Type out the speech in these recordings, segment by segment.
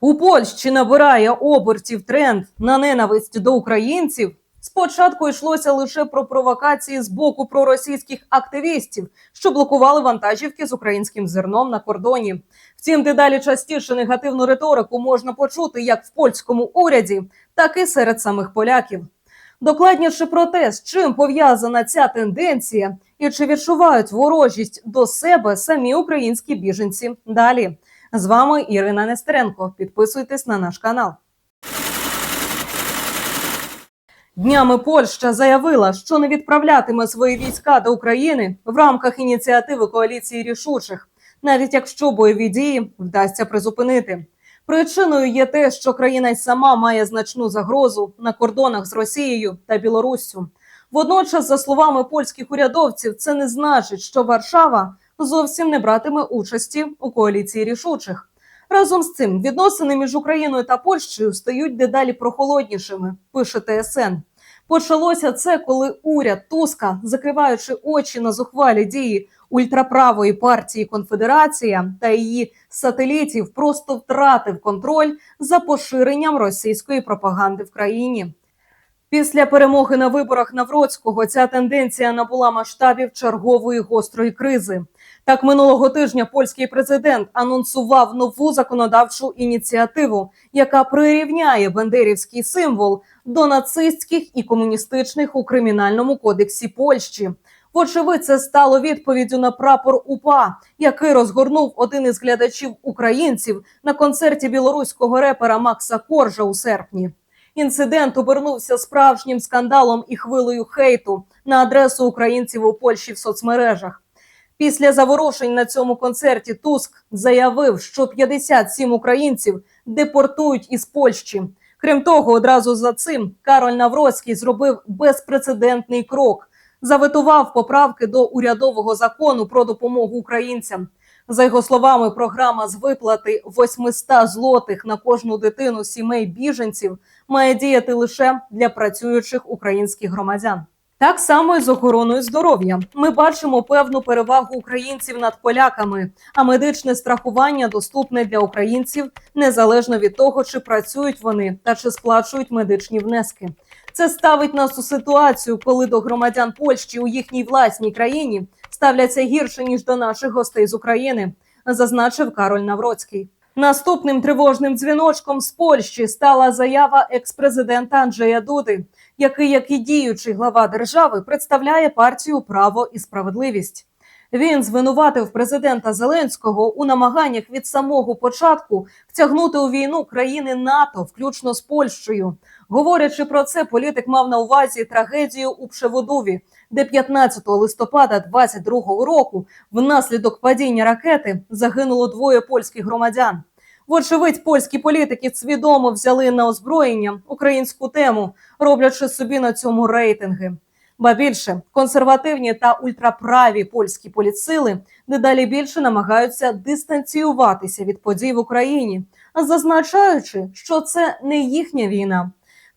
У Польщі набирає обертів тренд на ненависть до українців. Спочатку йшлося лише про провокації з боку проросійських активістів, що блокували вантажівки з українським зерном на кордоні. Втім, дедалі частіше негативну риторику можна почути як в польському уряді, так і серед самих поляків. Докладніше про те, з чим пов'язана ця тенденція, і чи відчувають ворожість до себе самі українські біженці. Далі з вами Ірина Нестеренко. Підписуйтесь на наш канал. Днями Польща заявила, що не відправлятиме свої війська до України в рамках ініціативи коаліції рішучих, навіть якщо бойові дії вдасться призупинити. Причиною є те, що країна сама має значну загрозу на кордонах з Росією та Білоруссю. Водночас, за словами польських урядовців, це не значить, що Варшава зовсім не братиме участі у коаліції рішучих. Разом з цим відносини між Україною та Польщею стають дедалі прохолоднішими. Пише ТСН. Почалося це, коли уряд Туска, закриваючи очі на зухвалі дії ультраправої партії Конфедерація та її сателітів, просто втратив контроль за поширенням російської пропаганди в країні. Після перемоги на виборах Навроцького ця тенденція набула масштабів чергової гострої кризи. Так, минулого тижня польський президент анонсував нову законодавчу ініціативу, яка прирівняє бендерівський символ до нацистських і комуністичних у кримінальному кодексі Польщі. Вочевидь, це стало відповіддю на прапор УПА, який розгорнув один із глядачів українців на концерті білоруського репера Макса Коржа у серпні. Інцидент обернувся справжнім скандалом і хвилею хейту на адресу українців у Польщі в соцмережах. Після заворушень на цьому концерті Туск заявив, що 57 українців депортують із Польщі. Крім того, одразу за цим Кароль Навроцький зробив безпрецедентний крок, заветував поправки до урядового закону про допомогу українцям. За його словами, програма з виплати 800 злотих на кожну дитину сімей біженців має діяти лише для працюючих українських громадян. Так само і з охороною здоров'я. Ми бачимо певну перевагу українців над поляками, а медичне страхування доступне для українців незалежно від того, чи працюють вони та чи сплачують медичні внески. Це ставить нас у ситуацію, коли до громадян Польщі у їхній власній країні ставляться гірше ніж до наших гостей з України, зазначив Кароль Навроцький. Наступним тривожним дзвіночком з Польщі стала заява екс-президента Анджея Дуди, який, як і діючий глава держави, представляє партію Право і справедливість. Він звинуватив президента Зеленського у намаганнях від самого початку втягнути у війну країни НАТО, включно з Польщею. Говорячи про це, політик мав на увазі трагедію у Пшеводові, де 15 листопада 22 року внаслідок падіння ракети загинуло двоє польських громадян. Вочевидь, польські політики свідомо взяли на озброєння українську тему, роблячи собі на цьому рейтинги. Ба більше консервативні та ультраправі польські політсили дедалі більше намагаються дистанціюватися від подій в Україні, зазначаючи, що це не їхня війна.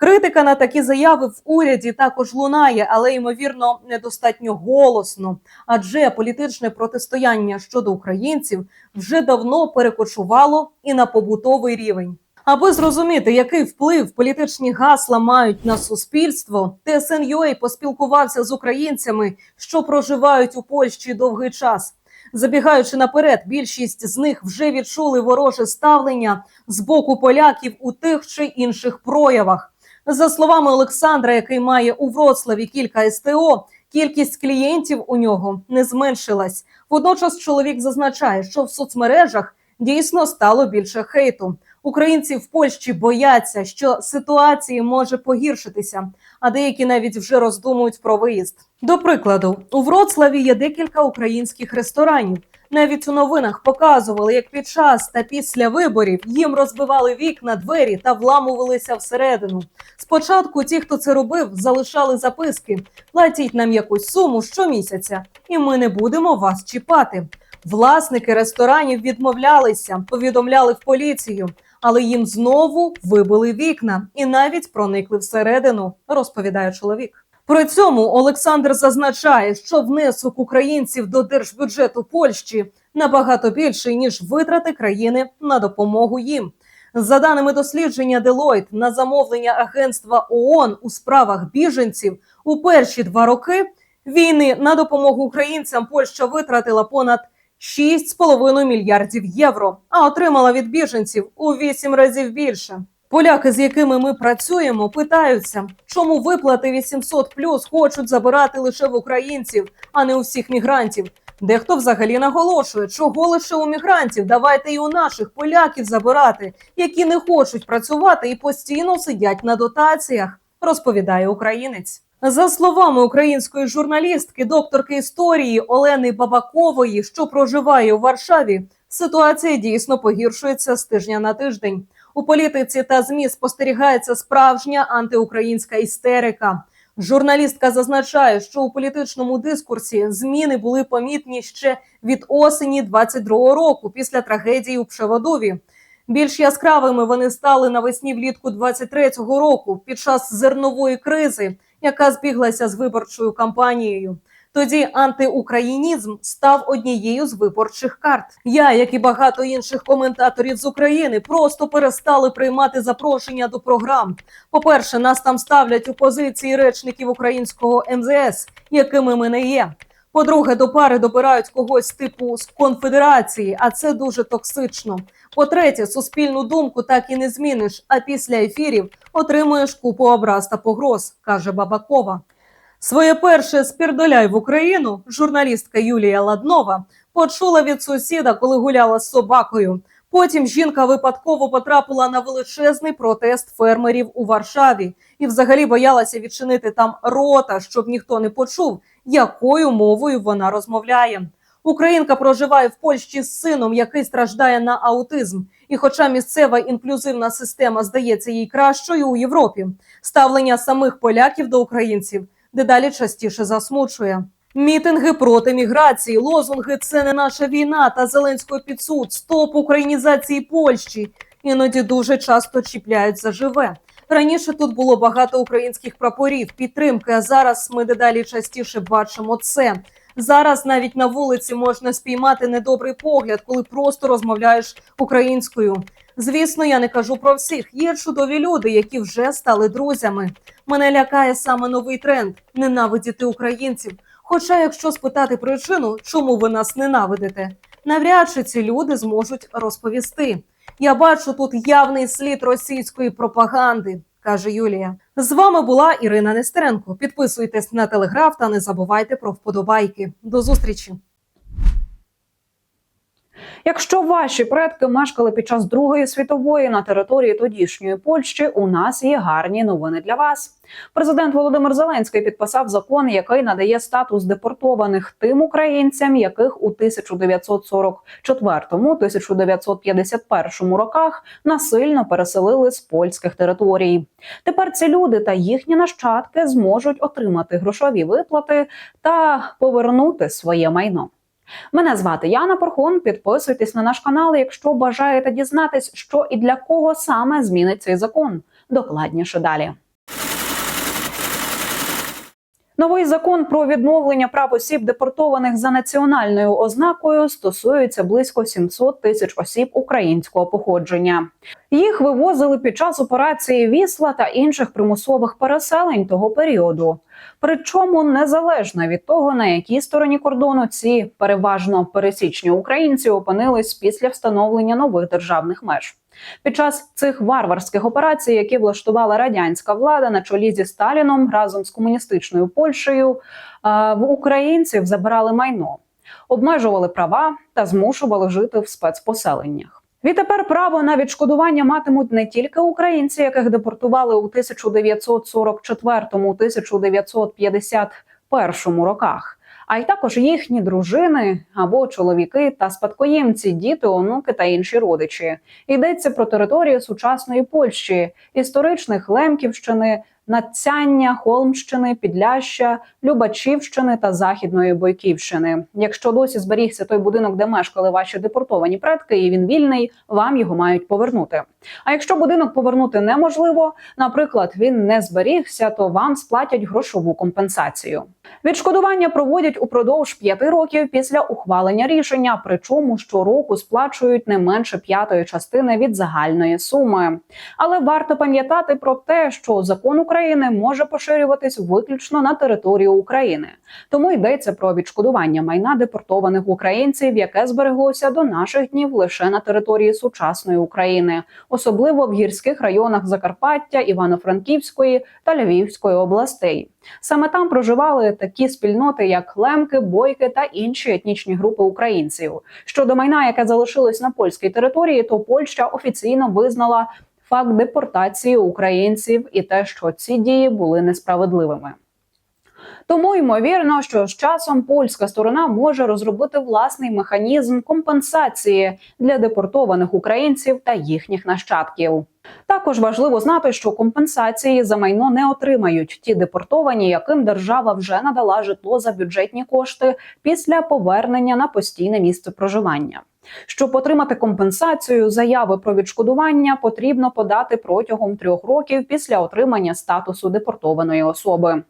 Критика на такі заяви в уряді також лунає, але ймовірно недостатньо голосно. Адже політичне протистояння щодо українців вже давно перекочувало і на побутовий рівень. Аби зрозуміти, який вплив політичні гасла мають на суспільство, ТСНЮА поспілкувався з українцями, що проживають у Польщі довгий час. Забігаючи наперед, більшість з них вже відчули вороже ставлення з боку поляків у тих чи інших проявах. За словами Олександра, який має у Вроцлаві кілька СТО, кількість клієнтів у нього не зменшилась. Водночас чоловік зазначає, що в соцмережах дійсно стало більше хейту. Українці в Польщі бояться, що ситуація може погіршитися, а деякі навіть вже роздумують про виїзд. До прикладу, у Вроцлаві є декілька українських ресторанів. Навіть у новинах показували, як під час та після виборів їм розбивали вікна, двері та вламувалися всередину. Спочатку ті, хто це робив, залишали записки: платіть нам якусь суму щомісяця, і ми не будемо вас чіпати. Власники ресторанів відмовлялися, повідомляли в поліцію, але їм знову вибили вікна і навіть проникли всередину, розповідає чоловік. При цьому Олександр зазначає, що внесок українців до держбюджету Польщі набагато більший ніж витрати країни на допомогу їм. За даними дослідження Deloitte, на замовлення агентства ООН у справах біженців у перші два роки війни на допомогу українцям Польща витратила понад 6,5 мільярдів євро, а отримала від біженців у 8 разів більше. Поляки, з якими ми працюємо, питаються, чому виплати 800 плюс хочуть забирати лише в українців, а не у всіх мігрантів. Дехто взагалі наголошує, чого лише у мігрантів, давайте і у наших поляків забирати, які не хочуть працювати і постійно сидять на дотаціях, розповідає українець. За словами української журналістки, докторки історії Олени Бабакової, що проживає у Варшаві, ситуація дійсно погіршується з тижня на тиждень. У політиці та змі спостерігається справжня антиукраїнська істерика. Журналістка зазначає, що у політичному дискурсі зміни були помітні ще від осені 22-го року після трагедії у Пшеводові. Більш яскравими вони стали навесні влітку 23-го року під час зернової кризи, яка збіглася з виборчою кампанією. Тоді антиукраїнізм став однією з виборчих карт. Я, як і багато інших коментаторів з України, просто перестали приймати запрошення до програм. По-перше, нас там ставлять у позиції речників українського МЗС, якими ми не є. По-друге, до пари добирають когось типу з конфедерації, а це дуже токсично. По-третє, суспільну думку так і не зміниш. А після ефірів отримуєш купу образ та погроз, каже Бабакова. Своє перше спірдоляй в Україну журналістка Юлія Ладнова почула від сусіда, коли гуляла з собакою. Потім жінка випадково потрапила на величезний протест фермерів у Варшаві і взагалі боялася відчинити там рота, щоб ніхто не почув, якою мовою вона розмовляє. Українка проживає в Польщі з сином, який страждає на аутизм. І, хоча місцева інклюзивна система здається їй кращою у Європі, ставлення самих поляків до українців дедалі частіше засмучує. Мітинги проти міграції, лозунги це не наша війна та Зеленського підсуд, стоп українізації Польщі. Іноді дуже часто чіпляють за живе. Раніше тут було багато українських прапорів, підтримки. А зараз ми дедалі частіше бачимо це. Зараз навіть на вулиці можна спіймати недобрий погляд, коли просто розмовляєш українською. Звісно, я не кажу про всіх. Є чудові люди, які вже стали друзями. Мене лякає саме новий тренд ненавидіти українців. Хоча, якщо спитати причину, чому ви нас ненавидите, навряд чи ці люди зможуть розповісти. Я бачу тут явний слід російської пропаганди, каже Юлія. З вами була Ірина Нестеренко. Підписуйтесь на телеграф та не забувайте про вподобайки. До зустрічі. Якщо ваші предки мешкали під час Другої світової на території тодішньої Польщі, у нас є гарні новини для вас. Президент Володимир Зеленський підписав закон, який надає статус депортованих тим українцям, яких у 1944-1951 роках насильно переселили з польських територій. Тепер ці люди та їхні нащадки зможуть отримати грошові виплати та повернути своє майно. Мене звати Яна Порхун. Підписуйтесь на наш канал, якщо бажаєте дізнатись, що і для кого саме змінить цей закон. Докладніше далі. Новий закон про відновлення прав осіб, депортованих за національною ознакою, стосується близько 700 тисяч осіб українського походження. Їх вивозили під час операції Вісла та інших примусових переселень того періоду. Причому незалежно від того, на якій стороні кордону ці переважно пересічні українці опинились після встановлення нових державних меж. Під час цих варварських операцій, які влаштувала радянська влада на чолі зі Сталіном разом з комуністичною Польщею, в українців забирали майно, обмежували права та змушували жити в спецпоселеннях. Відтепер право на відшкодування матимуть не тільки українці, яких депортували у 1944-1951 роках, а й також їхні дружини або чоловіки та спадкоємці, діти, онуки та інші родичі. Йдеться про територію сучасної Польщі, історичних Лемківщини, Надцяння, Холмщини, Підляща, Любачівщини та Західної Бойківщини. Якщо досі зберігся той будинок, де мешкали ваші депортовані предки, і він вільний, вам його мають повернути. А якщо будинок повернути неможливо, наприклад, він не зберігся, то вам сплатять грошову компенсацію. Відшкодування проводять упродовж п'яти років після ухвалення рішення, причому щороку сплачують не менше п'ятої частини від загальної суми. Але варто пам'ятати про те, що закон України може поширюватись виключно на територію України. Тому йдеться про відшкодування майна депортованих українців, яке збереглося до наших днів лише на території сучасної України, особливо в гірських районах Закарпаття, Івано-Франківської та Львівської областей. Саме там проживали такі спільноти, як лемки, бойки та інші етнічні групи українців. Щодо майна, яке залишилось на польській території, то Польща офіційно визнала факт депортації українців і те, що ці дії були несправедливими. Тому ймовірно, що з часом польська сторона може розробити власний механізм компенсації для депортованих українців та їхніх нащадків. Також важливо знати, що компенсації за майно не отримають ті депортовані, яким держава вже надала житло за бюджетні кошти після повернення на постійне місце проживання. Щоб отримати компенсацію, заяви про відшкодування потрібно подати протягом трьох років після отримання статусу депортованої особи.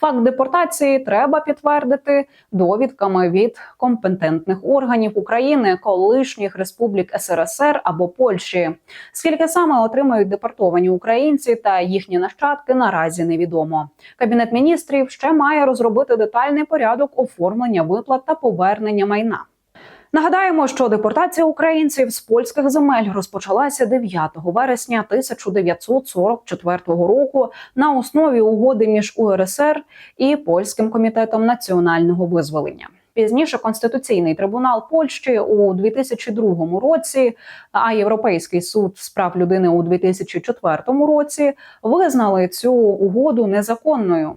Факт депортації треба підтвердити довідками від компетентних органів України, колишніх республік СРСР або Польщі. Скільки саме отримають депортовані українці та їхні нащадки, наразі невідомо. Кабінет міністрів ще має розробити детальний порядок оформлення виплат та повернення майна. Нагадаємо, що депортація українців з польських земель розпочалася 9 вересня 1944 року на основі угоди між УРСР і польським комітетом національного визволення. Пізніше конституційний трибунал Польщі у 2002 році, а Європейський суд з прав людини у 2004 році визнали цю угоду незаконною.